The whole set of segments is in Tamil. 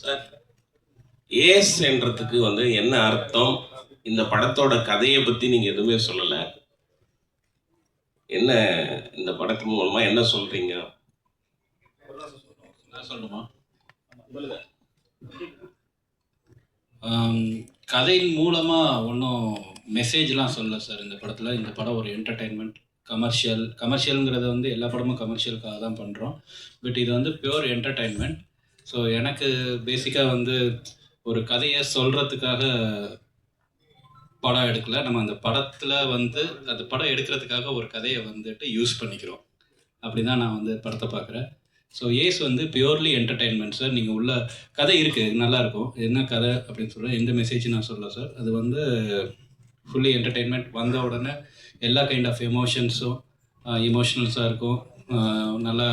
சார் ஏஸ் என்றதுக்கு வந்து என்ன அர்த்தம்? இந்த படத்தோட கதையை பத்தி நீங்க எதுவுமே சொல்லல. என்ன இந்த படத்தின் மூலமா என்ன சொல்றீங்க? நான் சொல்லணுமா கதையின் மூலமாக ஒன்றும் மெசேஜ்லாம் சொல்லல சார் இந்த படத்தில். இந்த படம் ஒரு என்டர்டெயின்மெண்ட் கமர்ஷியல் கமர்ஷியலுங்கிறத வந்து எல்லா படமும் கமர்ஷியலுக்காக தான் பண்ணுறோம் பட் இது வந்து பியூர் என்டர்டெயின்மெண்ட் ஸோ எனக்கு பேசிக்காக வந்து ஒரு கதையை சொல்கிறதுக்காக படம் எடுக்கல. நம்ம அந்த படத்தில் வந்து அந்த படம் எடுக்கிறதுக்காக ஒரு கதையை வந்துட்டு யூஸ் பண்ணிக்கிறோம். அப்படி தான் நான் வந்து படத்தை பார்க்குறேன். ஸோ ஏஸ் வந்து பியூர்லி என்டர்டெயின்மெண்ட் சார் நீங்கள் உள்ள கதை இருக்குது நல்லாயிருக்கும் என்ன கதை அப்படின்னு சொல்கிறேன் எந்த மெசேஜ் நான் சொல்ல சார் அது வந்து ஃபுல்லி என்டர்டெயின்மெண்ட் வந்த உடனே எல்லா கைண்ட் ஆஃப் எமோஷன்ஸும் இமோஷனல்ஸாக இருக்கும். ஆஹ் நல்லா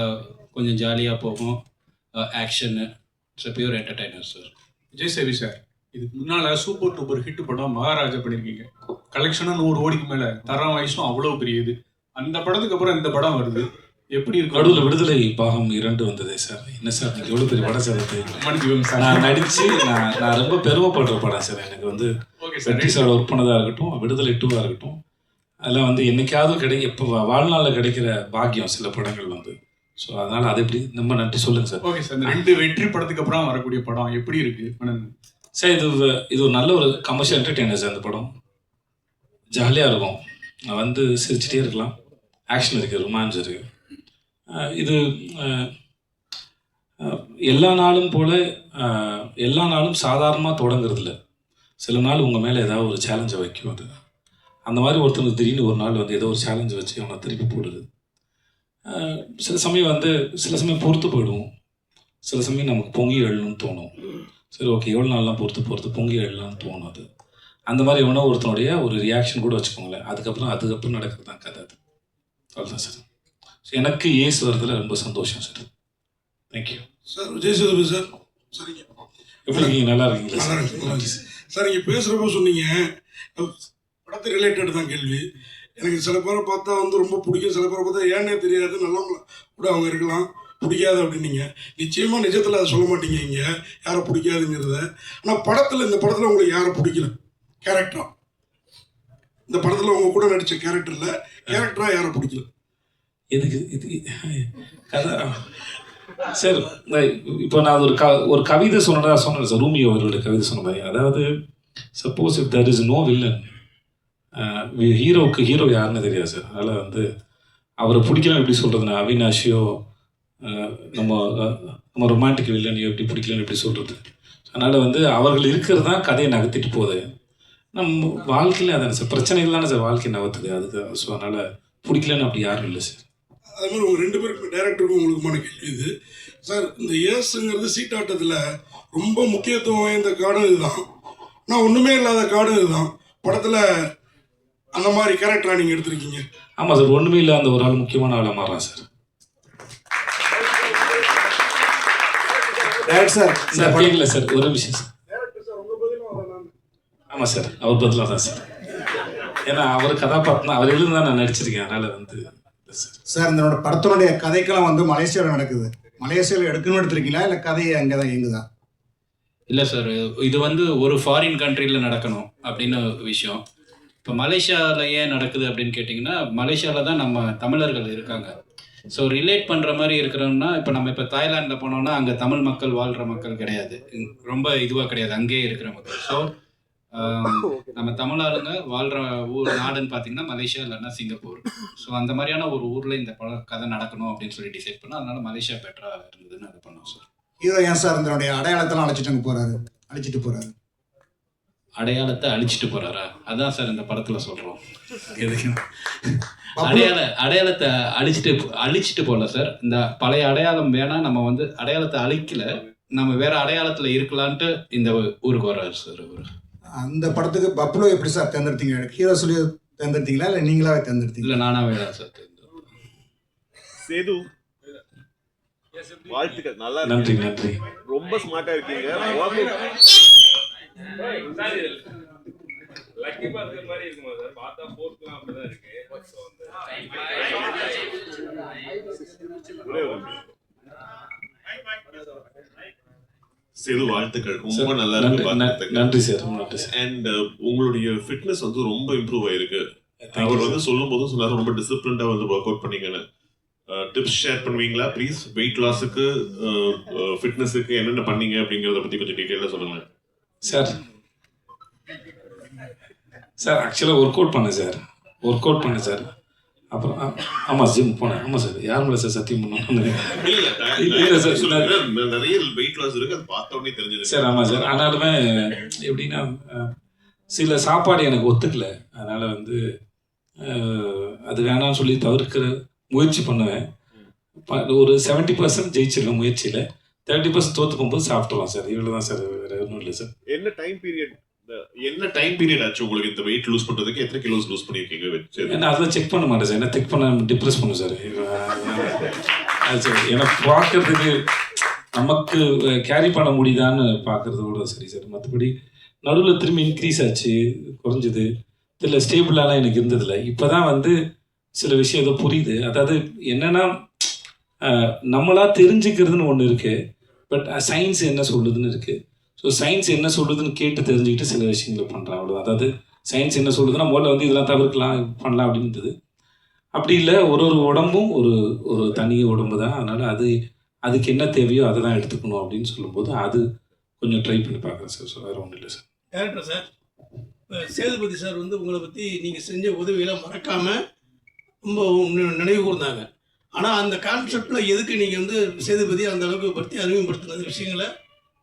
கொஞ்சம் ஜாலியாக போகும். Action it's pure entertainer sir Vijay சேவி sir இதுக்கு முன்னால சூப்பர் டூப்பர் ஹிட் படம் மகாராஜா பண்ணிருக்கீங்க. கலெக்ஷனும் நூறு கோடிக்கு மேல. தரம் வயசும் அவ்வளவு பெரிய இது. அந்த படத்துக்கு அப்புறம் இந்த படம் வருது. எப்படி இருக்கு? நடுவில் விடுதலை பாகம் இரண்டு வந்ததே சார் என்ன சார் நீங்கள் எவ்வளோ பெரிய படம் சார் அது நான் நடித்து நான் நான் ரொம்ப பெருமைப்படுற படம் சார் எனக்கு வந்து okay sir Vetri sir work பண்ணதாக இருக்கட்டும் விடுதலை டூவாக இருக்கட்டும். அதெல்லாம் வந்து என்னைக்காவது கிடை இப்போ வாழ்நாளில் கிடைக்கிற பாக்கியம் சில படங்கள் வந்து. ஸோ அதனால் அது எப்படி ரொம்ப நன்றி சொல்லுங்கள் சார். ஓகே சார் ரெண்டு வெற்றி படத்துக்கு அப்புறம் வரக்கூடிய படம் எப்படி இருக்கு? மனன். சார் இது இது ஒரு நல்ல ஒரு கமர்ஷியல் என்டர்டெய்னர் சார் இந்த படம். ஜாலியாக இருக்கும். நான் வந்து சிரிச்சிட்டே இருக்கலாம். ஆக்ஷன் இருக்குது ரொமான்ஸ் இருக்குது இது எல்லா நாளும் போல் எல்லா நாளும் சாதாரணமாக தொடங்குறதில்ல. சில நாள் உங்கள் மேலே ஏதாவது ஒரு சேலஞ்சை வைக்கும் அது. அந்த மாதிரி ஒருத்தனுக்கு திடீர்னு ஒரு நாள் வந்து ஏதோ ஒரு சேலஞ்சை வச்சு அவனை திருப்பி போடுது சில சமயம் வந்து சில சமயம் பொறுத்து போயிடுவோம். சில சமயம் நமக்கு பொங்கி எழணும்னு தோணும். சரி ஓகே எவ்வளோ நாள்லாம் பொறுத்து பொறுத்து பொங்கி எழலாம்னு தோணும் அது. அந்த மாதிரி எவனோ ஒருத்தனுடைய ஒரு ரியாக்ஷன் கூட வச்சுக்கோங்களேன். அதுக்கப்புறம் அதுக்கப்புறம் நடக்கிறது தான் கதை அது. அவ்வளோதான் சார். எனக்கு ஏசு வரதுல ரொம்ப சந்தோஷம் sir. Thank you sir Vijay Sethupathi sir. சரிங்க. எப்படி இருக்கீங்க? நல்லா இருக்கீங்களா. சார்? நீங்கள் பேசுகிறப்ப சொன்னீங்க. படத்து ரிலேட்டட் தான் கேள்வி. எனக்கு சில பேரை பார்த்தா வந்து ரொம்ப பிடிக்கும் சில பேரை பார்த்தா ஏன்னே தெரியாது. நல்லவங்கள கூட அவங்க இருக்கலாம். பிடிக்காது அப்படின்னீங்க. நிச்சயமாக நிஜத்தில் அதை சொல்ல மாட்டீங்க இங்கே. யாரை பிடிக்காதுங்கிறத. ஆனால் படத்தில் இந்த படத்தில் உங்களுக்கு யாரை பிடிக்கல? கேரக்டரா இந்த படத்தில் உங்க கூட நடித்த கேரக்டரில் கேரக்டராக யாரை பிடிக்கல? எதுக்கு இது கதை. சார் இப்போ நான் ஒரு க ஒரு கவிதை சொன்னதா சொன்னேன் சார். ரூமி அவர்களுடைய கவிதை சொன்ன மாதிரி. அதாவது suppose if there is no villain ஹீரோவுக்கு ஹீரோ யாருன்னு தெரியாது சார் அதனால் வந்து அவரை பிடிக்கலாம் எப்படி சொல்கிறதுனா அவினாஷியோ நம்ம நம்ம ரொமான்டிக் வில்லனையோ எப்படி பிடிக்கலன்னு எப்படி சொல்கிறது அதனால் வந்து அவர்கள் இருக்கிறது தான் கதையை நகர்த்திட்டு போகுது. நம்ம வாழ்க்கையில் அதான சார் பிரச்சனைகள் தானே சார் வாழ்க்கை நகர்த்துது. அதுக்கு ஸோ அதனால் பிடிக்கலன்னு அப்படி யாரும் இல்லை சார் அதே மாதிரி உங்கள் ரெண்டு பேருக்கும் டேரக்டருக்கும் உங்களுக்குமான கேள்வி இது. சார் இந்த ஏசுங்கிறது சீட்டாட்டத்தில் ரொம்ப முக்கியத்துவம் வாய்ந்த காடும் இதுதான். நான் ஒன்றுமே இல்லாத காடும் இதுதான். படத்தில் அந்த மாதிரி கேரக்டராக நீங்கள் எடுத்திருக்கீங்க? ஆமாம் சார் ஒன்றுமே இல்லை அந்த ஒரு ஆள் முக்கியமான ஆளாக மாறான் சார். டேரக்ட் சார் சார் கேட்கல சார் ஒரு விஷயம் சார். ஆமாம் சார் அவர் பதிலாக தான் சார். ஏன்னா அவர் கதாபாத்திரம் அவர் எழுந்து தான் நான் நடிச்சிருக்கேன் அதனால் வந்து சார். சார் இந்த படத்தினுடைய கதைக்கெல்லாம் வந்து மலேசியாவில் நடக்குது. மலேசியாவில் எடுக்கணும்னு எடுத்திருக்கீங்களா? இல்லை கதையை அங்கே தான் இல்லை சார் இது வந்து ஒரு ஃபாரின் கண்ட்ரியில் நடக்கணும் அப்படின்னு விஷயம். இப்போ மலேசியாவில் ஏன் நடக்குது அப்படின்னு கேட்டிங்கன்னா மலேசியாவில் தான் நம்ம தமிழர்கள் இருக்காங்க. ஸோ ரிலேட் பண்ணுற மாதிரி இருக்கிறோம்னா இப்போ நம்ம இப்போ தாய்லாண்டில் போனோம்னா அங்கே தமிழ் மக்கள் வாழ்கிற மக்கள் கிடையாது. ரொம்ப இதுவாக கிடையாது. அங்கேயே இருக்கிற மக்கள். ஸோ நம்ம தமிழாளுங்க வாழ்கிற ஊர் நாடுன்னு பார்த்தீங்கன்னா மலேசியா இல்லைன்னா சிங்கப்பூர். ஸோ அந்த மாதிரியான ஒரு ஊரில் இந்த பட கதை நடக்கணும் அப்படின்னு சொல்லி டிசைட் பண்ணோம் அதனால மலேசியா பெட்டராக இருந்ததுன்னு அது பண்ணோம் சார் ஹீரோ ஏன் சார் இதனுடைய அடையாளத்தெல்லாம் அழைச்சிட்டு அங்கே போறாரு? அழைச்சிட்டு போகிறாரு அடையாளத்தை அழிச்சிட்டு போறாரா? அதான் சார் இந்த படத்துல சொல்றோம். அடையாள அடையாளத்தை அழிச்சிட்டு அழிச்சிட்டு போகல சார். இந்த பழைய அடையாளம் வேணா நம்ம வந்து அடையாளத்தை அழிக்கல நம்ம வேற அடையாளத்துல இருக்கலான்ட்டு இந்த ஊருக்கு வர்றாரு சார் அவரு. அந்த படத்துக்கு பப்ளோ எப்படி சார் தேர்ந்தெடுத்தீங்க? ஹீரோ சொல்லி தேர்ந்தெடுத்தீங்களா? இல்லை நீங்களாவே தேர்ந்தெடுத்தீங்க? இல்ல நானாவே தான் சார். சேது வாழ்த்துக்கள். நல்லா நன்றி நன்றி. ரொம்ப ஸ்மார்ட்டா இருக்கீங்க. ஓகே லக்கி மாதிரி இருக்குமா சார் பார்த்தா அப்படிதான் இருக்கு. நிமிஷம். சேது வாழ்த்துக்கள். ரொம்ப நல்லா நன்றி இருக்கு நன்றி சார் நன்றி சார். அண்ட் உங்களுடைய ஃபிட்னஸ் வந்து ரொம்ப இம்ப்ரூவ் ஆயிருக்கு. அவர். வந்து சொல்லும் போதும் சொன்னாரு ரொம்ப டிசிப்ளின்டா வந்து ஒர்க் அவுட் பண்ணீங்கன்னு டிப்ஸ் ஷேர் பண்ணுவீங்களா? ப்ளீஸ் வெயிட் லாஸுக்கு ஃபிட்னஸுக்கு என்னென்ன பண்ணீங்க அப்படிங்கறத பத்தி கொஞ்சம் டீட்டெயிலாக சொல்லுங்க சார் சார் ஆக்சுவலாக ஒர்க் அவுட் பண்ணேன் சார் ஒர்க் அவுட் பண்ணேன் சார் அப்புறம் ஆ- ஆமா ஜிம் போனேன். ஆமா சார் யார் மேலே சார் சத்தியம் பண்ணணும் இல்ல. சொல்லுங்க நிறைய வெயிட் லாஸ் இருக்கு. அது பார்த்த உடனே தெரிஞ்சது. சார் ஆமாம் சார் ஆனாலுமே எப்படின்னா சில சாப்பாடு எனக்கு ஒத்துக்கல. அதனால் வந்து அது வேணாம்னு சொல்லி தவிர்க்கிற முயற்சி பண்ணுவேன். ஒரு செவன்ட்டி பர்சன்ட் ஜெயிச்சிருக்கேன் முயற்சியில். தேர்ட்டி பர்சன்ட் தோற்று போகும்போது சாப்பிட்றலாம் சார். இவ்வளோ தான் சார். வேறு ஒன்றும் இல்லை சார். என்ன டைம் பீரியட் என்ன டைம் பீரியட் ஆச்சு உங்களுக்கு இந்த வெயிட் லூஸ் பண்றதுக்கு? எத்தனை கிலோஸ் லூஸ் பண்ணிருக்கீங்க? சேது? ஏன்னா அதெல்லாம் செக் பண்ண மாட்டேன் சார். என்ன செக் பண்ண டிப்ரெஸ் பண்ணும் சார். அது சரி. எனக்கு பார்க்கறதுக்கு நமக்கு கேரி பண்ண முடியுதான்னு பார்க்கறதோட சரி சார். மற்றபடி நடுவில் திரும்பி இன்க்ரீஸ் ஆச்சு குறைஞ்சது. தெரியல ஸ்டேபிளாலாம் எனக்கு இருந்ததில்ல. இப்போ தான் வந்து சில விஷயம் ஏதோ புரியுது. அதாவது என்னன்னா நம்மளாக தெரிஞ்சுக்கிறதுன்னு ஒன்று இருக்குது பட் சயின்ஸ் என்ன சொல்லுதுன்னு இருக்குது ஸோ சயின்ஸ் என்ன சொல்லுதுன்னு கேட்டு தெரிஞ்சுக்கிட்டு சில விஷயங்களை பண்ணுறேன் அவ்வளோதான் அதாவது சயின்ஸ் என்ன சொல்லுதுன்னா முதல்ல வந்து இதெல்லாம் தவிர்க்கலாம் பண்ணலாம் அப்படின்றது. அப்படி இல்லை ஒரு ஒரு உடம்பும் ஒரு ஒரு தனி உடம்பு தான். அதனால் அது அதுக்கு என்ன தேவையோ அதை தான் எடுத்துக்கணும் அப்படின்னு சொல்லும்போது அது கொஞ்சம் ட்ரை பண்ணி பார்க்குறேன் சார். வேறு ஒன்றும் இல்லை sir. Director sir Sethupathi sir வந்து உங்களை பற்றி நீங்கள் செஞ்ச உதவியெல்லாம் மறக்காமல் ரொம்ப நினைவு கூர்ந்தாங்க ஆனால் அந்த கான்செப்டில் எதுக்கு நீங்கள் வந்து சேதுபதி அந்த அளவுக்கு பற்றி அறிமுகப்படுத்தின விஷயங்களை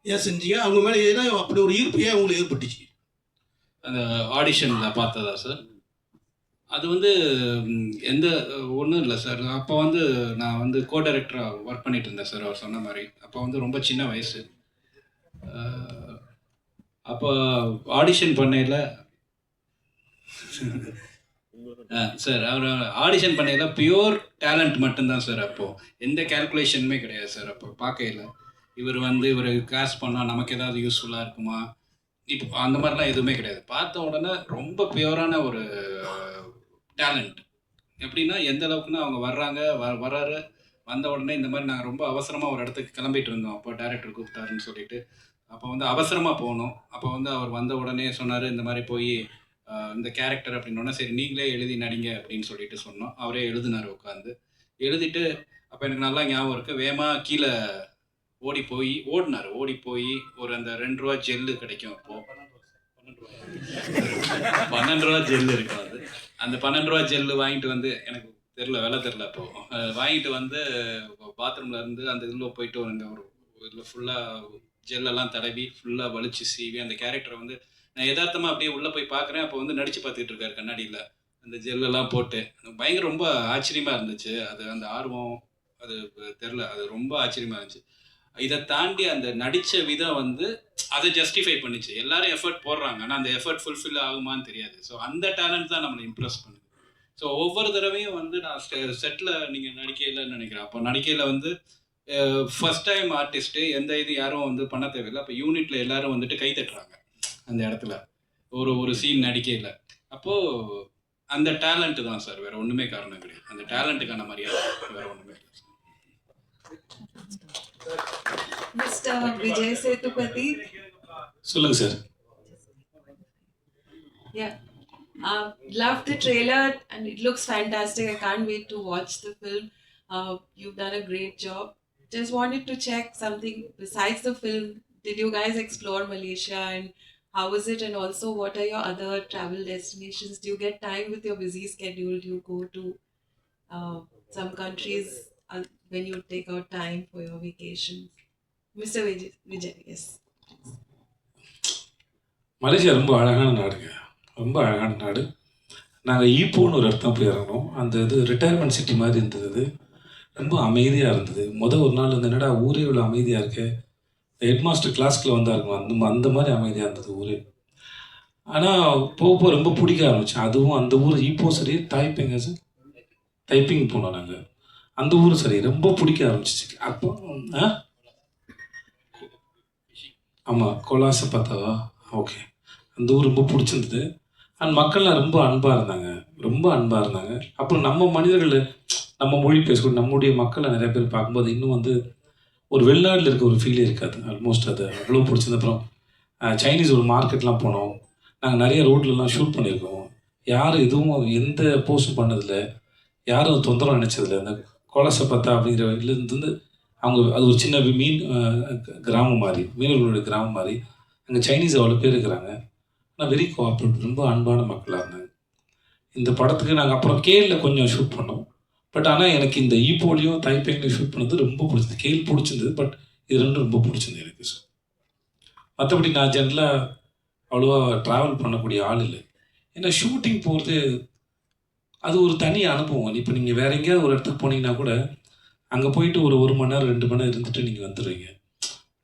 ஏன் செஞ்சீங்க? அவங்க மேலே ஏன்னா அப்படி ஒரு ஈர்ப்பு ஏன் உங்களுக்கு ஏற்பட்டுச்சு? அந்த ஆடிஷனில் பார்த்ததா சார் அது வந்து எந்த ஒன்றும் இல்லை சார் அப்போ வந்து நான் வந்து கோ டைரக்டராக ஒர்க் பண்ணிட்டு இருந்தேன் சார் அவர் சொன்ன மாதிரி. அப்போ வந்து ரொம்ப சின்ன வயசு. அப்போ ஆடிஷன் பண்ணையில் சார் அவர் ஆடிஷன் பண்ணையில் பியூர் டேலண்ட் மட்டும்தான் சார் அப்போது எந்த கேல்குலேஷனுமே கிடையாது சார் அப்போ பார்க்கல இவர் வந்து இவர் கிளாஸ் பண்ணால் நமக்கு ஏதாவது யூஸ்ஃபுல்லாக இருக்குமா? இப்போ அந்த மாதிரிலாம் எதுவுமே கிடையாது. பார்த்த உடனே ரொம்ப பியூரான ஒரு டேலண்ட் எப்படின்னா எந்த அளவுக்குன்னா அவங்க வர்றாங்க வ வர்றாரு வந்த உடனே இந்த மாதிரி நாங்கள் ரொம்ப அவசரமாக ஒரு இடத்துக்கு கிளம்பிட்டு இருந்தோம். அப்போ டேரக்டர் கூப்பிட்டாருன்னு சொல்லிட்டு. அப்போ வந்து அவசரமாக போனோம். அப்போ வந்து அவர் வந்த உடனே சொன்னார் இந்த மாதிரி போய் இந்த கேரக்டர் அப்படின்னோடனே சரி நீங்களே எழுதி நடிங்க அப்படின்னு சொல்லிட்டு சொன்னோம். அவரே எழுதினார் உட்காந்து எழுதிட்டு அப்போ எனக்கு நல்லா ஞாபகம் இருக்குது வேகமாக கீழே ஓடி போய் ஓடினார். ஓடி போய் ஒரு அந்த ரெண்டு ரூபா ஜெல்லு கிடைக்கும் அப்போ. பன்னெண்டு ரூபா ஜெல்லு இருக்கும் அது. அந்த பன்னெண்டு ரூபா ஜெல்லு வாங்கிட்டு வந்து எனக்கு தெரில வெலை தெரில அப்போ. வாங்கிட்டு வந்து பாத்ரூம்ல இருந்து அந்த இதில் போயிட்டு இந்த ஒரு இதில் ஃபுல்லாக ஜெல்லெல்லாம் தடவி ஃபுல்லாக வலிச்சு சீவி அந்த கேரக்டரை வந்து நான் யதார்த்தமாக அப்படியே உள்ளே போய் பார்க்குறேன். அப்போ வந்து நடித்து பார்த்துக்கிட்டு இருக்காரு கண்ணாடியில். அந்த ஜெல்லெல்லாம் போட்டு. பயங்கர ரொம்ப ஆச்சரியமாக இருந்துச்சு. அது அந்த ஆர்வம் அது தெரில அது ரொம்ப ஆச்சரியமாக இருந்துச்சு. இதை தாண்டி அந்த நடித்த விதம் வந்து அதை ஜஸ்டிஃபை பண்ணிச்சு. எல்லாரும் எஃபர்ட் போடுறாங்க. ஆனால் அந்த எஃபர்ட் ஃபுல்ஃபில் ஆகுமான்னு தெரியாது. ஸோ அந்த டேலண்ட் தான் நம்மளை இம்ப்ரெஸ் பண்ணுது. ஸோ ஒவ்வொரு தடவையும் வந்து நான் செட்டில் நீங்கள் நடிக்கையில் நினைக்கிறேன். அப்போ நடிக்கையில் வந்து ஃபர்ஸ்ட் டைம் ஆர்டிஸ்ட்டு எந்த இது யாரும் வந்து பண்ண தேவையில்லை. அப்போ யூனிட்டில் எல்லாரும் வந்துட்டு கை தட்டுறாங்க. அந்த இடத்துல ஒரு ஒரு சீன் நடிக்கையில் அப்போது அந்த டேலண்ட் தான் சார் வேற ஒன்றுமே காரணம் கிடையாது அந்த டேலண்ட்டுக்கான மரியாதை வேற ஒன்றுமே இல்லை சார் Mr. Vijay Sethupathi. சொல்லுங்கள் sir Yeah. Uh, love the trailer and it looks fantastic. I can't wait to watch the film. Uh, you've done a great job. Just wanted to check something besides the film. Did you guys explore Malaysia and how is it? And also, what are your other travel destinations? Do you get time with your busy schedule? Do you go to uh, some countries uh, when you take out time for your vacations? Mr. Vijay, Vijay yes. Malaysia ரொம்ப அழகான நாடுங்க ரொம்ப அழகான நாடு நாங்கள் ஈப்போன்னு ஒரு இடத்துல போய் இறங்கினோம் அந்த இது ரிட்டையர்மெண்ட் சிட்டி மாதிரி இருந்தது ரொம்ப அமைதியாக இருந்தது மொதல் ஒரு நாள் வந்து என்னடா ஊரே இவ்வளோ அமைதியாக இருக்குது ஹெட் மாஸ்டர் கிளாஸ்க்குள்ள வந்தாருங்க அந்த அந்த மாதிரி அமைதியாக இருந்தது ஊரே. ஆனால் போக போக ரொம்ப பிடிக்க ஆரம்பிச்சேன் அதுவும் அந்த ஊர் இப்போ சரி தாய்ப்பேங்க சார் டைப்பிங் போனோம் நாங்கள் அந்த ஊர் சரி ரொம்ப பிடிக்க ஆரம்பிச்சிச்சு. அப்போ ஆ? ஆமாம் கொலாசை பார்த்தாவா? ஓகே. அந்த ஊர் ரொம்ப பிடிச்சிருந்தது. அண்ட் மக்கள்லாம் ரொம்ப அன்பாக இருந்தாங்க. ரொம்ப அன்பாக இருந்தாங்க. அப்புறம் நம்ம மனிதர்கள் நம்ம மொழி பேசக்கூடிய நம்முடைய மக்களை நிறைய பேர் பார்க்கும்போது இன்னும் வந்து ஒரு வெளிநாட்டில் இருக்க ஒரு ஃபீலே இருக்காது. ஆல்மோஸ்ட் அது அவ்வளோ பிடிச்சது அப்புறம் சைனீஸ் ஒரு மார்க்கெட்லாம் போனோம். நாங்கள் நிறைய ரோட்லலாம் ஷூட் பண்ணியிருக்கோம். யாரும் எதுவும் எந்த போஸ்டும் பண்ணதில்ல. யாரும் அது தொந்தரவு நினச்சதில்ல. அந்த கோலசை பார்த்தா அப்படிங்கிற இதுலேருந்து அவங்க அது ஒரு சின்ன மீன் கிராமம் மாதிரி மீனவர்களுடைய கிராமம் மாதிரி. அங்கே சைனீஸ் அவ்வளோ பேர் இருக்கிறாங்க. ஆனால் வெரி கோஆப்ரேட் ரொம்ப அன்பான மக்களாக இருந்தாங்க. இந்த படத்துக்கு நாங்கள் அப்புறம் கேலில் கொஞ்சம் ஷூட் பண்ணோம். பட் ஆனால் எனக்கு இந்த ஈப்போலையும் தைப்பேங்லையும் ஷூட் பண்ணது ரொம்ப பிடிச்சது. கேள் பிடிச்சிருந்தது பட் இது ரெண்டும் ரொம்ப பிடிச்சிருந்தது எனக்கு ஸோ மற்றபடி நான் ஜென்ரலாக அவ்வளோவா ட்ராவல் பண்ணக்கூடிய ஆள் இல்லை. ஏன்னா ஷூட்டிங் போகிறது அது ஒரு தனி அனுபவம். இப்போ நீங்கள் வேற எங்கேயாவது ஒரு இடத்துக்கு போனீங்கன்னா கூட அங்கே போயிட்டு ஒரு ஒரு மணி நேரம் ரெண்டு மணி நேரம் இருந்துட்டு நீங்கள் வந்துடுவீங்க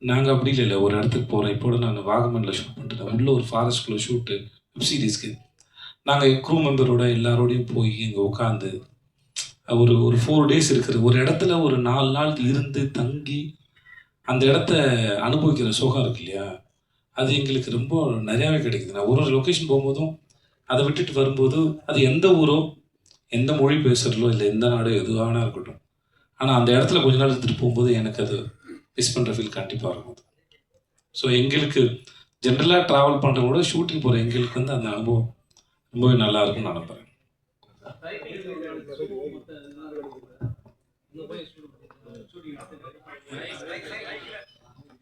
நாங்கள் அப்படி இல்லை ஒரு இடத்துக்கு போகிறோம் இப்போ நான் வாகமனில் ஷூட் பண்ணிட்டேன் உள்ள ஒரு ஃபாரஸ்ட்குள்ளே ஷூட்டு வெப் சீரிஸ்க்கு நாங்கள் க்ரூ மெம்பரோட எல்லாரோடையும் போய் இங்கே உட்காந்து ஒரு ஒரு ஃபோர் டேஸ் இருக்கிற ஒரு இடத்துல ஒரு நாலு நாள் இருந்து தங்கி அந்த இடத்த அனுபவிக்கிற சுகம் இருக்கு இல்லையா? அது எங்களுக்கு ரொம்ப நிறையாவே கிடைக்குது. நான் ஒரு ஒரு லொக்கேஷன் போகும்போதும் அதை விட்டுட்டு வரும்போது அது எந்த ஊரோ எந்த மொழி பேசுகிறதோ இல்லை எந்த நாடோ எதுவாகனா இருக்கட்டும். ஆனால் அந்த இடத்துல கொஞ்ச நாள் எடுத்துகிட்டு போகும்போது எனக்கு அது மிஸ் பண்ணுற ஃபீல் கண்டிப்பாக இருக்கும் ஸோ எங்களுக்கு ஜென்ரலாக ட்ராவல் பண்ணுறத விட ஷூட்டிங் போகிற எங்களுக்கு வந்து அந்த அனுபவம் ரொம்பவே நல்லாயிருக்கும்னு நான் நம்புறேன்.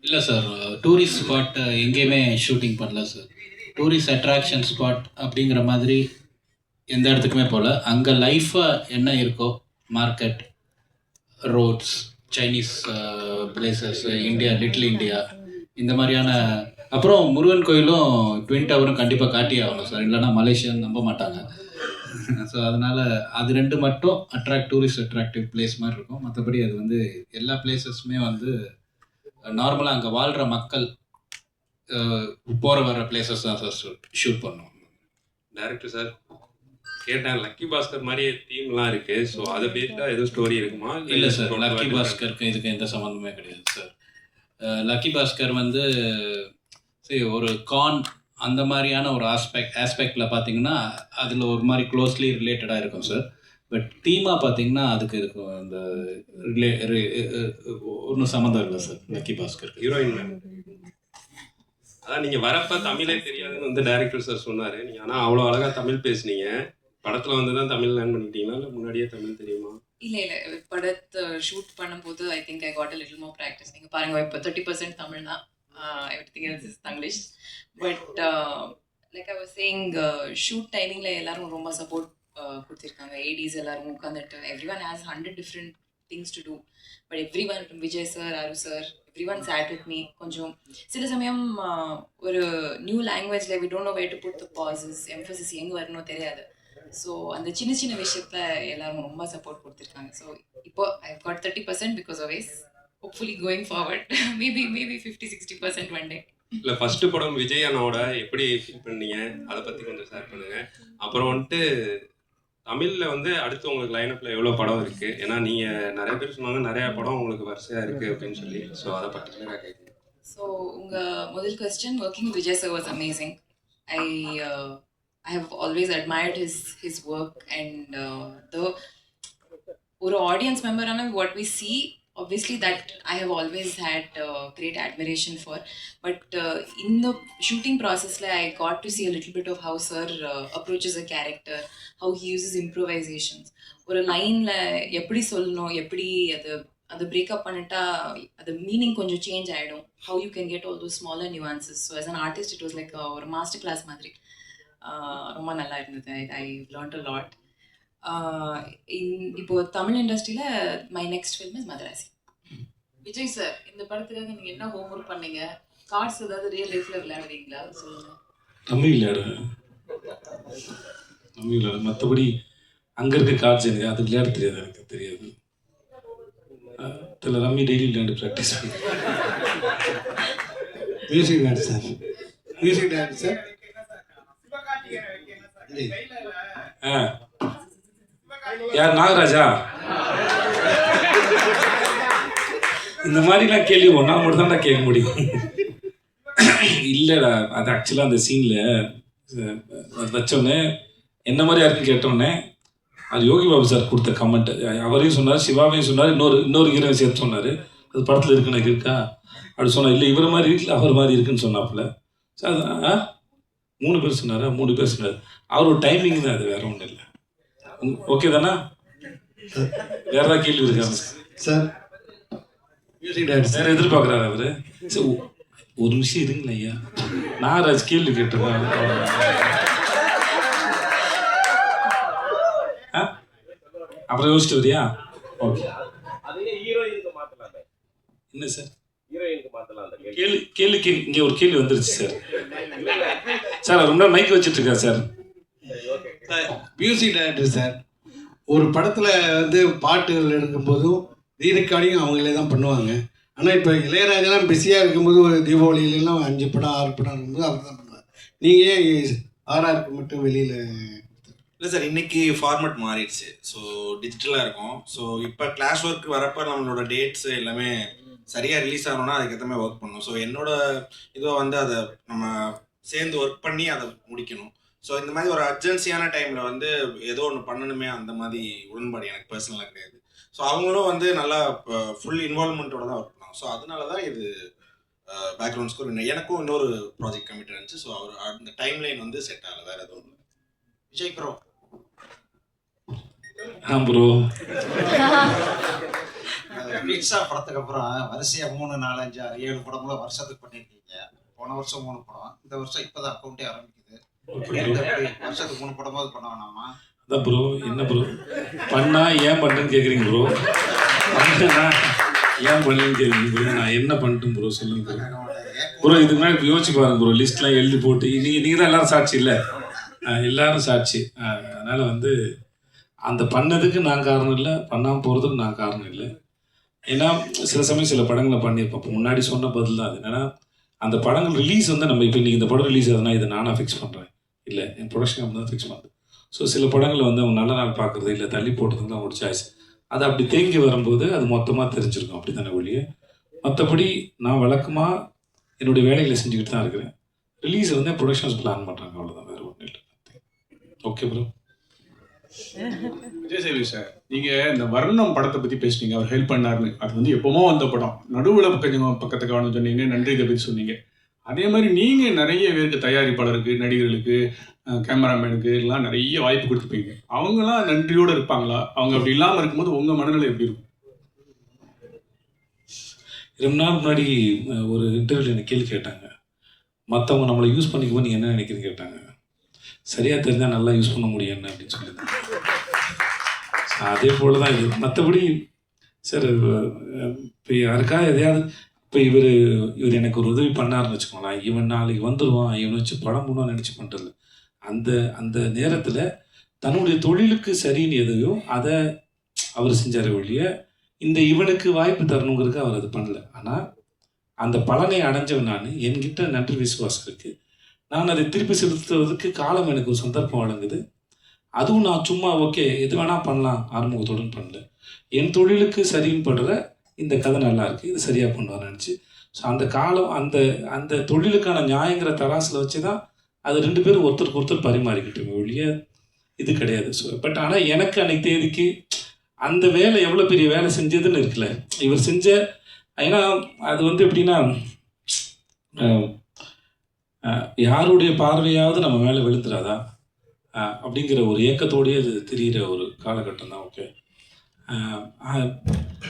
இல்லை சார் டூரிஸ்ட் ஸ்பாட் எங்கேயுமே ஷூட்டிங் பண்ணல சார் டூரிஸ்ட் அட்ராக்ஷன் ஸ்பாட் அப்படிங்கிற மாதிரி எந்த இடத்துக்குமே போகல அங்கே லைஃபாக என்ன இருக்கோ market roads Chinese places India little India இந்த மாதிரியான அப்புறம் முருகன் கோயிலும் ட்வின் டவரும் கண்டிப்பாக காட்டி ஆகணும் சார் இல்லைன்னா மலேசியன் நம்ப மாட்டாங்க. ஸோ அதனால் அது ரெண்டு மட்டும் அட்ராக்ட் டூரிஸ்ட் அட்ராக்டிவ் பிளேஸ் மாதிரி இருக்கும். மற்றபடி அது வந்து எல்லா பிளேசஸுமே வந்து நார்மலாக அங்கே வாழ்கிற மக்கள் போகிற வர பிளேசஸ் தான் சார் ஷூட் பண்ணோம் டேரக்டர் சார் கேட்டேன். லக்கி பாஸ்கர் மாதிரியே தீம்லாம் இருக்கு. ஸோ அதை பேஸ்டா எதுவும் ஸ்டோரி இருக்குமா? இல்லை சார் லக்கி பாஸ்கருக்கு இதுக்கு எந்த சம்மந்தமே கிடையாது சார் லக்கி பாஸ்கர் வந்து சரி ஒரு கான் அந்த மாதிரியான ஒரு ஆஸ்பெக்ட் ஆஸ்பெக்டில் பார்த்தீங்கன்னா அதில் ஒரு மாதிரி க்ளோஸ்லி ரிலேட்டடாக இருக்கும் சார் பட் தீமாக பார்த்தீங்கன்னா அதுக்கு இருக்கும் அந்த ரிலே ஒன்றும் சம்மந்தம் இல்லை sir Lucky Bhaskar heroine ma'am அதான் நீங்க வரப்ப தமிழே தெரியாதுன்னு வந்து டேரக்டர் சார் சொன்னாரு. நீங்க ஆனா அவ்வளோ அழகா தமிழ் பேசுனீங்க. படத்துல வந்து தான் தமிழ் லேர்ன் பண்ணிட்டீங்களா? இல்லை முன்னாடியே தமிழ் தெரியுமா? இல்லை இல்லை. படத்தை ஷூட் பண்ணும்போது I think I got a little more practice நீங்கள் பாருங்க இப்போ தேர்ட்டி பர்சன்ட் தமிழ் தான் every else is Tanglish but like I was saying shoot டைமிங்கில் எல்லாரும் ரொம்ப சப்போர்ட் uh, கொடுத்துருக்காங்க. ஏடிஸ் எல்லாரும் உட்காந்துட்டு every one has hundred different things to do but every one Vijay sir அரு sir every one sat with me கொஞ்சம் சில சமயம் uh, ஒரு நியூ லாங்குவேஜில் we don't know way to put the pauses emphasis எங்கே வரணும் தெரியாது. ஸோ அந்த சின்ன சின்ன விஷயத்துல எல்லாரும் ரொம்ப சப்போர்ட் கொடுத்துருக்காங்க. ஸோ இப்போ I got thirty percent because of hopefully going forward maybe maybe fifty sixty percent one day இல்ல ஃபர்ஸ்ட் படம் விஜய் அண்ணாவோட எப்படி ஃபீல் பண்ணீங்க? அதை பத்தி கொஞ்சம் ஷேர் பண்ணுங்க. அப்புறம் வந்துட்டு தமிழ்ல வந்து அடுத்து உங்களுக்கு லைனப்ல எவ்வளவு படம் இருக்கு? ஏன்னா நீங்க நிறைய பேர் சொன்னாங்க நிறைய படம் உங்களுக்கு வரிசையா இருக்கு அப்படின்னு சொல்லி. ஸோ அதை பர்டிகுலராக கேட்குறேன் ஸோ உங்கள் முதல் question working Vijay sir was amazing I I have always admired his his work and the ஒரு audience மெம்பரான what we see obviously that I have always had uh, great admiration for. But uh, in the shooting process, like, I got to see a little bit of how Sir uh, approaches a character, how he uses improvisations. ஒரு லைனில் எப்படி சொல்லணும் எப்படி அது அது பிரேக்கப் பண்ணிட்டா அது மீனிங் கொஞ்சம் சேஞ்ச் ஆகிடும் how you can get all those smaller nuances so as an artist it was like ஒரு மாஸ்டர் கிளாஸ் மாதிரி Uh, ரொம்ப நல்லா இருந்தது ஐ ஐ லேர்ன்ட் அ லாட் இப்போ தமிழ் இண்டஸ்ட்ரியில் my next film is Madharaasi. Vijay sir இந்த படத்துக்காக நீங்க என்ன ஹோம்ஒர்க் பண்ணீங்க? கார்ட்ஸ் ஏதாவது ரியல் லைஃப்ல விளையாடுவீங்களா? சொல்லுங்க. ரம்மி விளையாடுவேன் ரம்மி விளையாடு மற்றபடி அங்கே இருக்க கார்ட்ஸ் எனக்கு அது விளையாட தெரியாது எனக்கு தெரியாது. தெரியல ரம்மி டெய்லி விளையாண்டு ப்ராக்டிஸ் பண்ணி. Music dance sir music dance sir ஆ யார் நாகராஜா. இந்த மாதிரிலாம் கேள்வி ஒன்றா மட்டும் தான்டா கேட்க முடியும். இல்லைடா அது ஆக்சுவலாக அந்த சீனில் வச்சோன்னே வச்சோடனே என்ன மாதிரி யாருன்னு கேட்டோன்னே அது யோகி பாபு சார் கொடுத்த கமெண்ட் அவரையும் சொன்னார் சிவாவையும் சொன்னார் இன்னொரு இன்னொரு ஹீரோயின் சேர்த்து சொன்னார். அது படத்தில் இருக்கு எனக்கு இருக்கா? அப்படி சொன்னார் இல்லை இவர் மாதிரி வீட்டில் அவர் மாதிரி இருக்குன்னு சொன்னாப்புல. சார் ஆ மூணு பேர் சொன்னாரா? மூணு பேர் சொன்னார். அவர் டைமிங் தான் அது வேற ஒன்றும் இல்லை. ஓகே தானா? வேற ஏதாவது கேள்வி இருக்கா சார் வேற எதிர்பார்க்குறாரு அவரு சரி ஒரு நிமிஷம் இருங்களேன் ஐயா. நான் ராஜ் கேள்வி கேட்டிருக்கேன் ஆ? அப்புறம் யோசிச்சு வரியா? ஓகே என்ன சார் ஹீரோயினுக்கு மாத்தலாம் அந்த கேள்வி கேள்வி கேள்வி. கேள்வி இங்கே ஒரு கேள்வி வந்துருச்சு சார் சார் ரொம்ப மைக் வச்சுட்டு இருக்கேன் சார் மியூசிக் டைரக்டர் சார் ஒரு படத்தில் வந்து பாட்டுகள் எடுக்கும்போதும் ரீரெக்கார்டிங் அவங்களே தான் பண்ணுவாங்க. ஆனால் இப்போ இளையராஜெல்லாம் பிஸியாக இருக்கும்போது ஒரு தீபாவளியிலலாம் அஞ்சு படம் ஆறு படம் இருக்கும்போது அவர் தான் பண்ணுவார். நீங்கள் ஏன் ஆர்ஆருக்கு மட்டும் வெளியில் இல்லை சார் இன்னைக்கு ஃபார்மேட் மாறிடுச்சு. ஸோ டிஜிட்டலாக இருக்கும். ஸோ இப்போ கிளாஸ் ஒர்க் வரப்போ நம்மளோட டேட்ஸ் எல்லாமே சரியாக ரிலீஸ் ஆகணும்னா அதுக்கேற்ற மாதிரி ஒர்க் பண்ணணும். ஸோ என்னோட இதுவாக வந்து அதை நம்ம சேர்ந்து ஒர்க் பண்ணி அதை முடிக்கணும். ஸோ இந்த மாதிரி ஒரு அர்ஜென்சியான டைமில் வந்து ஏதோ ஒன்று பண்ணணுமே அந்த மாதிரி உடன்பாடு எனக்கு பர்சனலாக கிடையாது. ஸோ அவங்களும் வந்து நல்லா ஃபுல் இன்வால்மெண்ட்டோட தான் ஒர்க் பண்ணாங்க. ஸோ அதனால தான் இது பேக்ரவுண்ட் ஸ்கோர் எனக்கும் இன்னொரு ப்ராஜெக்ட் கமிட் இருந்துச்சு. ஸோ அவர் அந்த டைம் லைன் வந்து செட் ஆகலை. வேறு எதுவும் இல்லை. விஜய் ப்ரோ ஆ ப்ரோ பிக்ஸா படத்துக்கு அப்புறம் வரிசையா மூணு நாலு அஞ்சு ஆறு ஏழு படங்களும் வருஷத்துக்கு பண்ணியிருக்கீங்க. போன வருஷம் மூணு படம். இந்த வருஷம் இப்பதான் அக்கௌண்ட்டே ஆரம்பிக்குது? வருஷத்துக்கு மூணு படமாவது பண்ண வேணாமா? அதான் ப்ரோ என்ன ப்ரோ பண்ணா ஏன் பண்ணுன்னு கேட்குறீங்க ப்ரோ பண்ணா ஏன் பண்ணுன்னு கேட்குறீங்க ப்ரோ நான் என்ன பண்ணிட்டேன் ப்ரோ சொல்லுங்க ப்ரோ இதுக்கு முன்னாடி யோசிச்சு பாருங்க ப்ரோ லிஸ்ட்லாம் எழுதி போட்டு. நீங்கள் நீங்கள் தான் எல்லாரும் சாட்சி இல்லை? எல்லாரும் சாட்சி. அதனால வந்து அந்த பண்ணதுக்கு நான் காரணம் இல்லை பண்ணாமல் போகிறதுக்கு நான் காரணம் இல்லை. ஏன்னா சில சமயம் சில படங்களை பண்ணியிருப்போம். முன்னாடி சொன்ன பதில் தான் அது. என்னன்னா அந்த படங்கள் ரிலீஸ் வந்து நம்ம இப்போ இன்னைக்கு இந்த படம் ரிலீஸ் ஆகுதுன்னா இதை நானாக ஃபிக்ஸ் பண்ணுறேன் இல்லை என் ப்ரொடக்ஷன் கம்பெனி தான் ஃபிக்ஸ் பண்ணுது. ஸோ சில படங்களை வந்து அவங்க நல்ல நாள் பார்க்குறது இல்லை தள்ளி போடுறது தான் ஒரு சாய்ஸ் அது அப்படி தேங்கி வரும்போது அது மொத்தமாக தெரிஞ்சிருக்கும். அப்படி தானே ஒழிய? மற்றபடி நான் வழக்கமாக என்னுடைய வேலைகளை செஞ்சுக்கிட்டு தான் இருக்கிறேன். ரிலீஸ் வந்து ப்ரொடக்ஷன்ஸ் பிளான் பண்ணுறாங்க அவ்வளோதான் வேறு ஒன்றும் இல்லை. ஓகே ப்ரோ விஜய் சேவி சார் நீங்க இந்த வர்ணம் படத்தை பத்தி பேசுனீங்க. அவர் ஹெல்ப் பண்ணாருன்னு. அது வந்து எப்பவுமோ வந்த படம். நடுவுல கொஞ்சம் பக்கத்து கவனம் சொன்னீங்க. நன்றி இதை பத்தி சொன்னீங்க. அதே மாதிரி நீங்கள் நிறைய பேருக்கு தயாரிப்பாளருக்கு நடிகர்களுக்கு கேமராமேனுக்கு எல்லாம் நிறைய வாய்ப்பு கொடுத்துப்பீங்க அவங்களாம் நன்றியோட இருப்பாங்களா? அவங்க அப்படி இல்லாமல் இருக்கும்போது உங்கள் மனநிலை எப்படி இருக்கும்? ரொம்ப நாள் முன்னாடி ஒரு இன்டர்வியூவில் எனக்கு கேள்வி கேட்டாங்க. மற்றவங்க நம்மளை யூஸ் பண்ணிக்கும்போது நீங்கள் என்ன நினைக்கிறீங்க கேட்டாங்க. சரியாக தெரிஞ்சால் நல்லா யூஸ் பண்ண முடியும் என்ன அப்படின்னு சொல்லியிருந்தாங்க அதே போல் தான் இது. மற்றபடி சார் இப்போ யாருக்கா எதையாவது இப்போ இவர் இவர் எனக்கு ஒரு உதவி பண்ணாருன்னு வச்சுக்கோங்களேன். இவன் நாளைக்கு வந்துடுவான் இவனை வச்சு படம் பண்ணுவான்னு நினச்சி பண்ணுறது அந்த அந்த நேரத்தில் தன்னுடைய தொழிலுக்கு சரின்னு எதையோ அதை அவர் செஞ்சார் ஒழிய இந்த இவனுக்கு வாய்ப்பு தரணுங்கிறதுக்கு அவர் அது பண்ணல. ஆனால் அந்த பலனை அடைஞ்சவன் நான். என்கிட்ட நன்றி விசுவாசம் இருக்குது நான் அதை திருப்பி செலுத்துவதற்கு காலம் எனக்கு ஒரு சந்தர்ப்பம் வழங்குது. அதுவும் நான் சும்மா ஓகே எது வேணால் பண்ணலாம். ஆறுமுகத்துடன் பண்ணல. என் தொழிலுக்கு சரின்னு படுற இந்த கதை நல்லா இருக்குது இது சரியாக கொண்டு வர நினச்சி. ஸோ அந்த காலம் அந்த அந்த தொழிலுக்கான நியாயங்கிற தராசில் வச்சு தான் அது ரெண்டு பேரும் ஒருத்தருக்கு ஒருத்தர் பரிமாறிக்கிட்டு ஒழிய இது கிடையாது. ஸோ பட் ஆனால் எனக்கு அன்னைக்கு தேதிக்கு அந்த வேலை எவ்வளோ பெரிய வேலை செஞ்சதுன்னு இருக்குல்ல. இவர் செஞ்ச ஏன்னா அது வந்து எப்படின்னா யாருடைய பார்வையாவது நம்ம மேலே விழுந்துடாதா அப்படிங்கிற ஒரு ஏக்கத்தோடயே அது தெரிகிற ஒரு காலகட்டம் தான் ஓகே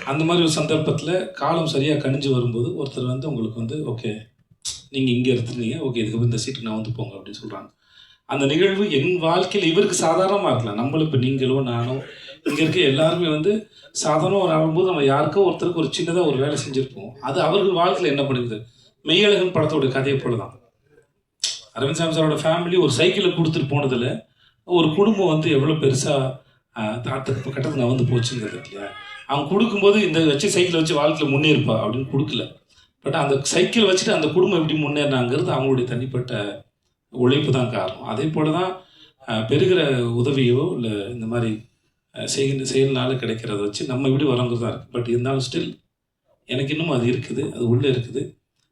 அந்த மாதிரி ஒரு சந்தர்ப்பத்தில் காலம் சரியாக கணிஞ்சு வரும்போது ஒருத்தர் வந்து உங்களுக்கு வந்து ஓகே நீங்கள் இங்கே இருந்துருந்தீங்க ஓகே இதுக்கு இந்த சீட்டுக்கு நான் வந்து போங்க அப்படின்னு சொல்கிறாங்க அந்த நிகழ்வு என் வாழ்க்கையில் இவருக்கு சாதாரணமாக இருக்கலாம் நம்மளும் இப்போ நீங்களோ நானோ இங்கே இருக்க எல்லாருமே வந்து சாதாரணம் ஆகும்போது நம்ம யாருக்கோ ஒருத்தருக்கு ஒரு சின்னதாக ஒரு வேலை செஞ்சுருப்போம். அது அவர்கள் வாழ்க்கையில் என்ன பண்ணுது மெய்யழகன் படத்தோட கதையை போல தான் அரவிந்த் சாமி சாரோட ஃபேமிலி ஒரு சைக்கிளை கொடுத்துட்டு போனதில் ஒரு குடும்பம் வந்து எவ்வளோ பெருசாக தாத்தக்கு கட்டத்தில் நான் வந்து போச்சுங்கிறது இல்லையா அவன் கொடுக்கும்போது இந்த வச்சு சைக்கிளை வச்சு வாழ்க்கையில் முன்னேறுப்பா அப்படின்னு கொடுக்கல. பட் அந்த சைக்கிள் வச்சுட்டு அந்த குடும்பம் எப்படி முன்னேறினாங்கிறது அவங்களுடைய தனிப்பட்ட உழைப்பு தான் காரணம். அதே போல தான் பெருகிற பெறுகிற உதவியோ இல்லை இந்த மாதிரி அஹ், செய்கின்ற செயல்னால கிடைக்கிறத வச்சு நம்ம இப்படி வரோங்கிறது தான் இருக்குது பட் இருந்தாலும் ஸ்டில் எனக்கு இன்னும் அது இருக்குது அது உள்ளே இருக்குது.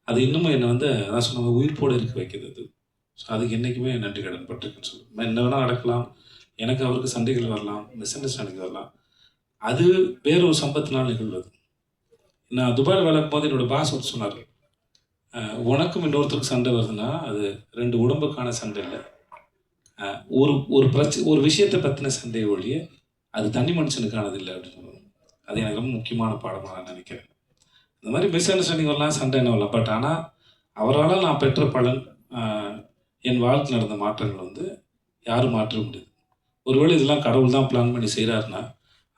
அது இன்னமும் என்னை வந்து அதான் சொன்ன உயிர்ப்போடு இருக்க வைக்கிறது அது. ஸோ அதுக்கு என்றைக்குமே நன்றி கடன் பட்டிருக்குன்னு சொல்லுவேன். என்ன வேணால் நடக்கலாம். எனக்கு அவருக்கு சண்டைகள் வரலாம் மிஸ் அண்டர்ஸ்டாண்டிங் வரலாம். அது வேற ஒரு சம்பத்தினால் நிகழ்வது. நான் துபாயில் வளர்க்கும் போது என்னோட பாஸ் ஒரு சொன்னார் உனக்கும் இன்னொருத்தருக்கு சண்டை வருதுன்னா அது ரெண்டு உடம்புக்கான சண்டை இல்லை. ஒரு ஒரு பிரச்ச ஒரு விஷயத்தை பற்றின சண்டையை ஒழிய அது தனி மனுஷனுக்கானது இல்லை. அப்படின்னு அது எனக்கு ரொம்ப முக்கியமான பாடமாக நான் நினைக்கிறேன். இந்த மாதிரி மிஸ் அண்டர்ஸ்டாண்டிங் வரலாம் சண்டை என்ன வரலாம். பட் ஆனால் அவரால் நான் பெற்ற பலன் என் வாழ்க்கையில் நடந்த மாற்றங்கள் வந்து யாரும் மாற்ற முடியாது. ஒருவேளை இதெல்லாம் கடவுள் தான் பிளான் பண்ணி செய்கிறாருன்னா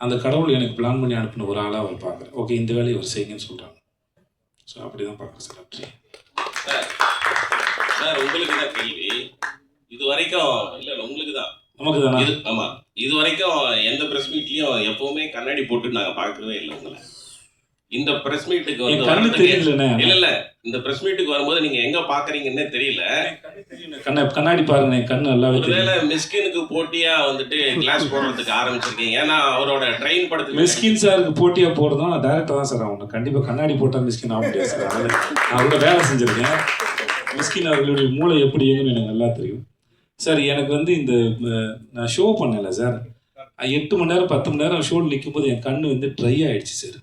அந்த கடவுள் எனக்கு பிளான் பண்ணி அனுப்பின ஒரு ஆளாக அவர் பார்க்குறேன் ஓகே இந்த வேலையை அவர் செய்யுங்கன்னு சொல்கிறாங்க ஸோ அப்படி தான் பார்க்குறேன் சார் சார் உங்களுக்கு தான் கேள்வி. இது வரைக்கும் இல்ல இல்ல உங்களுக்கு தான். நமக்கு தானா? இது ஆமா. இது வரைக்கும் எந்த பிரஸ் மீட்லயும் எப்பவுமே கண்ணாடி போட்டு நாங்க பார்க்கவே இல்லை உங்களை. இந்த பிரஸ் மீட்டுக்கு வந்து தெரியலண்ணே. இல்ல இல்ல. இந்த பிரஸ் மீட்டுக்கு வரும்போது நீங்க எங்க பாக்குறீங்கன்னே தெரியல. கண்ணை கண்ணாடி பாருங்க கண்ணு நல்லாவே ஒருவேளை மிஸ்கினுக்கு போட்டியா வந்துட்டு கிளாஸ் போடுறதுக்கு ஆரம்பிச்சிருக்கீங்க. ஏன்னா அவரோட ட்ரெயின் படத்துக்கு மிஸ்கின் சாருக்கு போட்டியாக போடுறதும் நான் டேரக்டாக தான் சார் ஆகணும். கண்டிப்பாக கண்ணாடி போட்டால் மிஸ்கின் ஆக முடியாது சார். நான் அவரோட வேலை செஞ்சுருக்கேன். மிஸ்கின் அவர்களுடைய மூளை எப்படி இயங்குன்னு எனக்கு நல்லா தெரியும். சார் எனக்கு வந்து இந்த நான் ஷோ பண்ணல சார். எட்டு மணி நேரம் பத்து மணி நேரம் ஷோவில் நிற்கும்போது என் கண்ணு வந்து ட்ரை ஆயிடுச்சு சார்.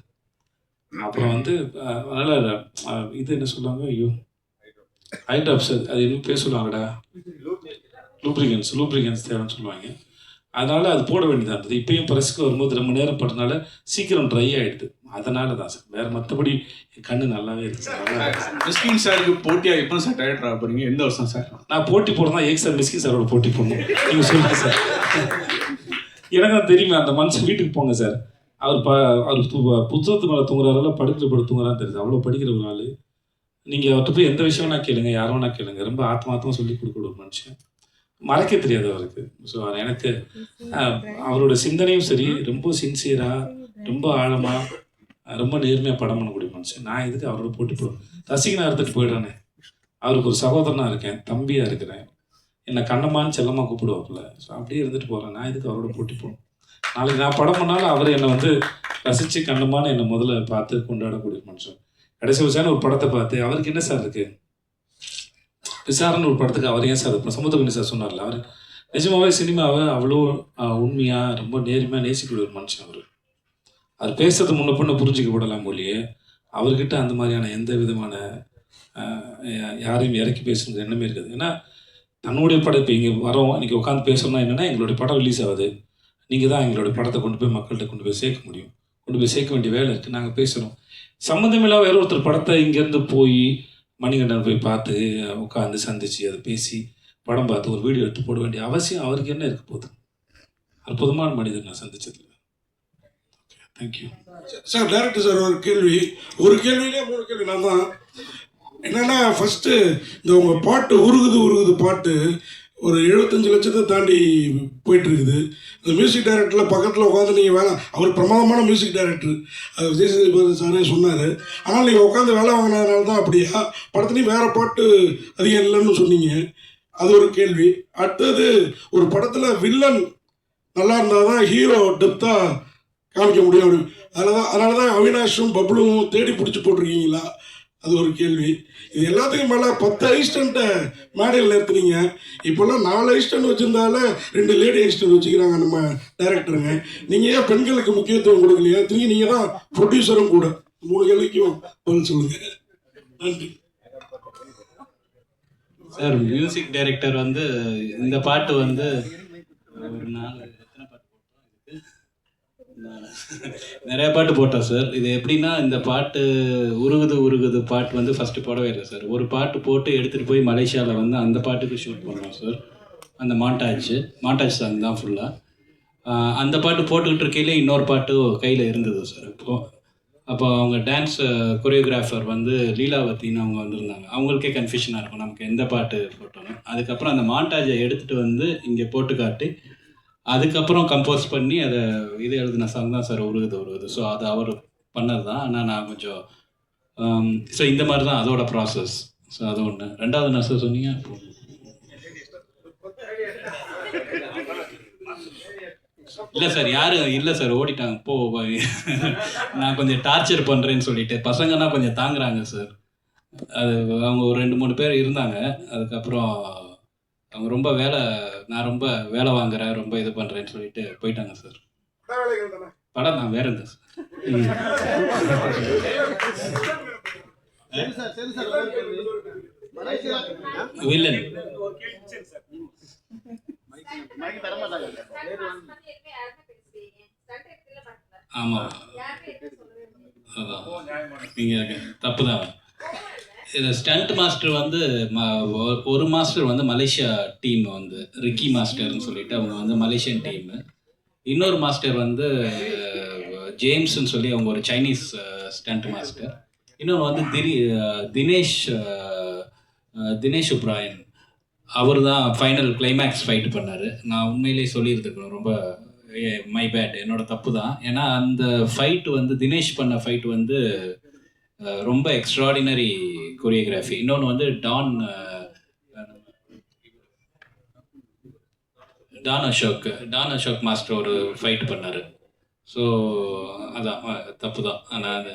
அப்புறம் வந்து அதனால இது என்ன சொல்லுவாங்க? ஐயோ. ஹைட்ராப் சார் அது என்ன பேர் சொல்லுவாங்கடா? லூப்ரிகன்ஸ் லூப்ரிகன்ஸ் தேவைன்னு சொல்லுவாங்க. அதனால அது போட வேண்டியதாக இருந்தது. இப்பயும் ப்ரெஸ்க்கு வரும்போது ரொம்ப நேரம் பட்டனால சீக்கிரம் ட்ரை ஆயிடுது. அதனால தான் சார். வேற மற்றபடி என் கண்ணு நல்லாவே இருக்கு. மிஸ்கின் சாருக்கு போட்டியா? எப்போ சார் டயட் ஆக போறீங்க? எந்த வருஷம் சார்? நான் போட்டி போடுறதா ஏக் சார் மிஸ்கின் சாரோட போட்டி போடணும். நீங்கள் சொல்லுங்க சார். எனக்கு தான் தெரியுமே அந்த மனுஷன் வீட்டுக்கு போங்க சார். அவர் ப அவர் புத்தகத்து மேலே தூங்குறாருல படுக்கிற படு தூங்குறான்னு தெரியுது. அவ்வளோ படிக்கிற ஒரு ஆள். நீங்கள் அவர்கிட்ட போய் எந்த விஷயம் நான் கேளுங்க யாரும் வேணா கேளுங்க. ரொம்ப ஆத்மாத்தமாக சொல்லி கொடுக்குற ஒரு மனுஷன். மறைக்க தெரியாது அவருக்கு. ஸோ எனக்கு அவரோட சிந்தனையும் சரி ரொம்ப சின்சியராக ரொம்ப ஆழமாக ரொம்ப நேர்மையாக படம் பண்ணக்கூடிய மனுஷன். நான் இதுக்கு அவரோட போட்டி போடுவேன்? ரசிகனாக இருந்துட்டு போயிடுறேனே. அவருக்கு ஒரு சகோதரனாக இருக்கேன் தம்பியாக இருக்கிறேன். என்னை கண்ணம்மான்னு செல்லமாக கூப்பிடுவாப்புல. ஸோ அப்படியே இருந்துட்டு போகிறேன் நான் இதுக்கு அவரோட போட்டி போடுவேன் நாளைக்கு நான் படம் பண்ணாலும் அவர் என்னை வந்து ரசித்து கண்ணுமான என்னை முதல்ல பார்த்து கொண்டாடக்கூடிய மனுஷன். கடைசி விஷயம் ஒரு படத்தை பார்த்து அவருக்கு என்ன சார் இருக்குது விசாரணை ஒரு படத்துக்கு அவர் ஏன் சார் இப்போ சார் சொன்னார்ல அவர்? நிஜமாவே சினிமாவை அவ்வளோ உண்மையாக ரொம்ப நேர்மையாக நேசிக்கூடிய ஒரு மனுஷன் அவர். அவர் பேசுறது முன்ன பொண்ணு புரிஞ்சிக்கப்படலாம் விடலாம் போலியே அவர்கிட்ட அந்த மாதிரியான எந்த விதமான யாரையும் இறக்கி பேசணுங்கிற எண்ணமே இருக்காது. ஏன்னா தன்னுடைய படம் இப்போ இங்கே வரோம் இன்றைக்கி உட்காந்து பேசணும்னா என்னென்னா எங்களுடைய படம் ரிலீஸ் ஆகுது. நீங்கள் தான் எங்களோட படத்தை கொண்டு போய் மக்கள்கிட்ட கொண்டு போய் சேர்க்க முடியும். கொண்டு போய் சேர்க்க வேண்டிய வேலை இருக்குது நாங்கள் பேசுகிறோம் சம்மந்தமில்லாமல் வேற ஒருத்தர் படத்தை இங்கேருந்து போய் மணிகண்டன் போய் பார்த்து உட்காந்து சந்திச்சு அதை பேசி படம் பார்த்து ஒரு வீடியோ எடுத்து போட வேண்டிய அவசியம் அவருக்கு என்ன இருக்க போகுது? அற்புதமான மனிதர் நான் சந்திச்சதுல thank you sir director sir ஒரு கேள்வி. ஒரு கேள்வியிலே மூணு கேள்வி. நான் தான் என்னன்னா ஃபஸ்ட்டு இந்த உங்கள் பாட்டு உருகுது உருகுது பாட்டு ஒரு எழுபத்தஞ்சு லட்சத்தை தாண்டி போயிட்டு இருக்குது அந்த மியூசிக் டைரக்டரில் பக்கத்தில் உட்காந்து நீங்கள் வேலை அவர் பிரமாதமான மியூசிக் டைரக்டர் அது விஜய் சாரே சொன்னார். ஆனால் நீங்கள் உட்காந்து வேலை வாங்கினதுனால தான் அப்படியா? படத்துலையும் வேறு பாட்டு அதிகம் இல்லைன்னு சொன்னீங்க. அது ஒரு கேள்வி. அடுத்தது ஒரு படத்தில் வில்லன் நல்லா இருந்தால் தான் ஹீரோ டெப்த்தாக காமிக்க முடியும் அப்படி தான் அதனால தான் அவினாஷும் பப்ளும் தேடி பிடிச்சி போட்டிருக்கீங்களா? அது ஒரு கேள்வி. இது எல்லாத்துக்கும் மேலே பத்து அசிஸ்டண்ட்டை மேடையில் நிறுத்துனீங்க. இப்போல்லாம் நாலு அசிஸ்டன்ட் வச்சுருந்தாலே ரெண்டு லேடி அசிஸ்டன்ட் வச்சுக்கிறாங்க நம்ம டைரக்டருங்க நீங்கள் ஏன் பெண்களுக்கு முக்கியத்துவம் கொடுக்கலையா? திரும்பி நீங்கள் தான் ப்ரொடியூசரும் கூட. மூணு கேள்விக்கும் பதில் சொல்லுங்கள் நன்றி. சார் மியூசிக் டைரக்டர் வந்து இந்த பாட்டு வந்து ஒரு நாள் எத்தனை பாட்டு போட்டோம் இதுக்கு? நாலு. நிறைய பாட்டு போட்டோம் சார் இது எப்படின்னா இந்த பாட்டு உருகுது உருகுது பாட்டு வந்து ஃபஸ்ட்டு போடவே இல்லை சார் ஒரு பாட்டு போட்டு எடுத்துகிட்டு போய் மலேசியாவில் வந்து அந்த பாட்டுக்கு ஷூட் பண்ணோம் சார் அந்த மாண்டாச்சு மாண்டாஜ் சாங் தான் ஃபுல்லாக அந்த பாட்டு போட்டுக்கிட்டு இருக்கையில இன்னொரு பாட்டு கையில் இருந்தது சார் இப்போ அப்போ அவங்க டான்ஸ் கொரியோகிராஃபர் வந்து லீலாவத்தின்னு அவங்க வந்திருந்தாங்க. அவங்களுக்கே கன்ஃபியூஷனாக இருக்கும் நமக்கு எந்த பாட்டு போட்டோன்னு அதுக்கப்புறம் அந்த மாண்டாஜை எடுத்துகிட்டு வந்து இங்கே போட்டு காட்டி அதுக்கப்புறம் கம்போஸ் பண்ணி அதை இது எழுதின சாங் தான் சார் உருகுது உருகுது. ஸோ அது அவர் பண்ணது தான். ஆனால் நான் கொஞ்சம் um, ஸோ இந்த மாதிரி தான் அதோட ப்ராசஸ் ஸோ அது ஒன்று ரெண்டாவது என்ன சார் சொன்னீங்க? இல்லை சார் யாரும் இல்லை சார் ஓடிட்டாங்க. போ நான் கொஞ்சம் டார்ச்சர் பண்ணுறேன்னு சொல்லிட்டு. பசங்கன்னா கொஞ்சம் தாங்குறாங்க சார் அது அவங்க ஒரு ரெண்டு மூணு பேர் இருந்தாங்க. அதுக்கப்புறம் அவங்க ரொம்ப வேலை நான் ரொம்ப வேலை வாங்குறேன் ரொம்ப இது பண்ணுறேன்னு சொல்லிட்டு போயிட்டாங்க சார். படம் தான் வேற எந்த வில்லன். ஆமாம் அதான். நீங்கள் தப்பு தான் இது ஸ்டண்ட் மாஸ்டர் வந்து ஒரு மாஸ்டர் வந்து மலேசியா டீம் வந்து ரிக்கி மாஸ்டர்னு சொல்லிட்டு அவங்க வந்து மலேசியன் டீம் இன்னொரு மாஸ்டர் வந்து அஹ், ஜேம்ஸ்னு சொல்லி அவங்க ஒரு சைனீஸ் ஸ்டண்ட் மாஸ்டர் இன்னொன்று வந்து திரி தினேஷ் தினேஷ் உப்ராயன். அவர் தான் ஃபைனல் கிளைமேக்ஸ் ஃபைட் பண்ணார். நான் உண்மையிலேயே சொல்லியிருந்துக்கணும் ரொம்ப மை பேட் என்னோட தப்பு தான். ஏன்னா அந்த ஃபைட் வந்து தினேஷ் பண்ண ஃபைட் வந்து ரொம்ப எக்ஸ்ட்ராடினரி கொரியோகிராஃபி இன்னொன்று வந்து Don Don Ashok Don Ashok master ஒரு ஃபைட் பண்ணார். ஸோ அதான் தப்பு தான் ஆனால் அது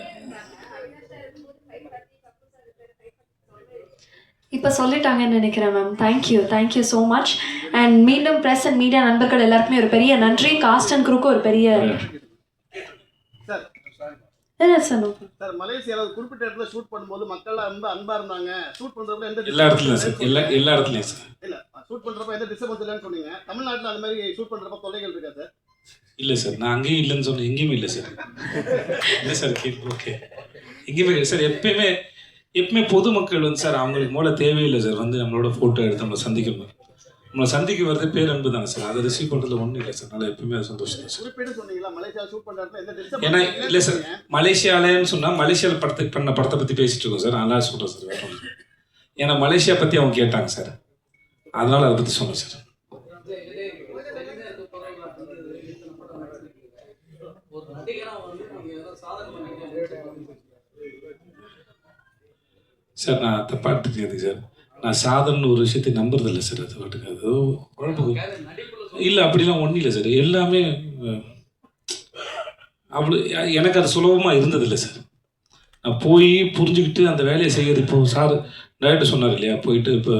இப்போ சொல்லிட்டாங்கன்னு நினைக்கிறேன் ma'am thank you thank you so much and மீண்டும் ப்ரெஸ் அண்ட் மீடியா நண்பர்கள் எல்லாருக்குமே ஒரு பெரிய நன்றி. காஸ்ட் அண்ட் குரூக்கு ஒரு பெரிய சார். சார் மலேசியாவில் குறிப்பிட்ட இடத்துல ஷூட் பண்ணும்போது மக்கள்லாம் ரொம்ப அன்பா இருந்தாங்க. ஷூட் பண்றப்ப எந்த எல்லா இடத்துலையும் சார். எல்லா எல்லா இடத்துலையும் சார். இல்ல ஷூட் பண்றப்ப எந்த டிஸ்டர்பன்ஸ் இல்லைன்னு சொன்னீங்க. தமிழ்நாட்டுல அந்த மாதிரி ஷூட் பண்றப்ப தொல்லைகள் இருக்கா சார்? இல்லை சார். நான் அங்கேயும் இல்லைன்னு சொன்னேன் எங்கேயுமே இல்லை சார். இல்லை சார் ஓகே. எங்கேயுமே இல்லை சார். எப்பயுமே எப்பயுமே பொதுமக்கள் வந்து சார் அவங்களுக்கு மூல தேவையில்லை சார். வந்து நம்மளோட ஃபோட்டோ எடுத்து நம்மளை சந்திக்கணும் நம்மளை சந்திக்க வர்றது பேரன்பு தானே சார். அதை ரிசீவ் பண்ணுறதுல ஒன்றும் இல்லை சார். அதனால எப்பயுமே சந்தோஷம் தான் சார். ஏன்னா இல்லை சார். மலேசியாலன்னு சொன்னால் மலேசியாவில் படத்துக்கு பண்ண படத்தை பற்றி பேசிட்டு இருக்கோம் சார். நல்லா சொல்கிறேன் சார் வேற இல்ல. ஏன்னா மலேசியா பற்றி அவங்க கேட்டாங்க சார். அதனால அதை பற்றி சொன்னேன் சார். சார் நான் தப்பா எடுத்துக்காது சார்? நான் சாதனை ஒரு விஷயத்தை நம்புறதில்ல சார் அது பாட்டுக்கு. அது குழப்பம். இல்லை அப்படிலாம் ஒன்றும் இல்லை சார். எல்லாமே அவ்வளோ எனக்கு அது சுலபமாக இருந்ததில்லை சார். நான் போய் புரிஞ்சுக்கிட்டு அந்த வேலையை செய்யறது இப்போ சார் டைரக்டர் சொன்னார் இல்லையா போயிட்டு இப்போ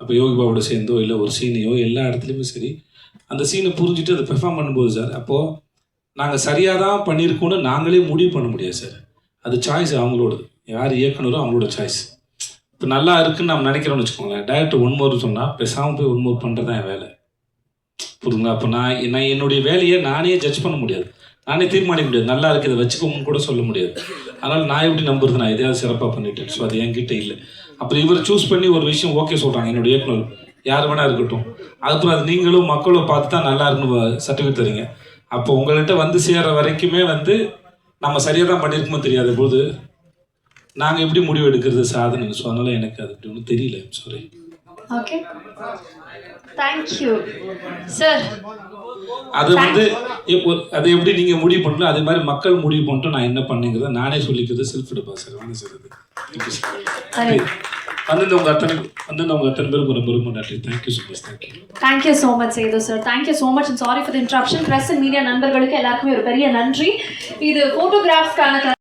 அப்போ யோகி பாபோட சேர்ந்தோ இல்லை ஒரு சீனையோ எல்லா இடத்துலையுமே சரி அந்த சீனை புரிஞ்சுட்டு அதை பெர்ஃபார்ம் பண்ணும்போது சார் அப்போது நாங்கள் சரியாக தான் பண்ணியிருக்கோன்னு நாங்களே முடிவு பண்ண முடியாது சார். அது சாய்ஸ் அவங்களோடது. யார் இயக்குனரோ அவங்களோட சாய்ஸ் இப்போ நல்லா இருக்குன்னு நம்ம நினைக்கிறோம்னு வச்சுக்கோங்களேன். டேரக்டர் ஒன் மோர் சொன்னால் பேசாமல் போய் ஒன் மோர் பண்ணுறது தான் என் வேலை. புரியுதுங்களா? அப்போ நான் நான் என்னுடைய வேலையை நானே ஜட்ஜ் பண்ண முடியாது. நானே தீர்மானிக்க முடியாது. நல்லா இருக்கு இதை வச்சுக்கோங்கன்னு கூட சொல்ல முடியாது. அதனால் நான் எப்படி நம்புறது நான் எதையாவது சிறப்பாக பண்ணிட்டேன். ஸோ அது என்கிட்ட இல்லை. அப்புறம் இவர் சூஸ் பண்ணி ஒரு விஷயம் ஓகே சொல்கிறாங்க என்னுடைய இயக்குனர் யார் வேணா இருக்கட்டும். அதுக்கப்புறம் அது நீங்களும் மக்களும் பார்த்து தான் நல்லா இருக்குன்னு சர்டிஃபிகேட் தரீங்க. அப்போ உங்கள்கிட்ட வந்து சேர்கிற வரைக்குமே வந்து நம்ம சரியாக தான் பண்ணியிருக்குமோ தெரியாத. போது நாங்கள் எப்படி முடிவு எடுக்கிறது சாதனை ஸோ அதனால எனக்கு அது அப்படி ஒன்றும் தெரியல சாரி ஓகே தேங்க்யூ சார் அது வந்து இப்போ அதை எப்படி நீங்கள் முடிவு பண்ணல அதே மாதிரி மக்கள் முடிவு பண்ணிட்டு நான் என்ன பண்ணுங்கிறத நானே சொல்லிக்கிறது செல்ஃப் டெபாசிட் வாங்க சார் அது சார் வந்திருந்தவங்க அத்தனை வந்திருந்தவங்க அத்தனை பேருக்கு ரொம்ப ரொம்ப நன்றி. Thank you so much thank you thank you so much Sethu sir thank you so much sorry for interruption press media நண்பர்களுக்கு எல்லாருக்குமே ஒரு பெரிய நன்றி. இது ஃபோட்டோகிராஃப்ஸ்க்கான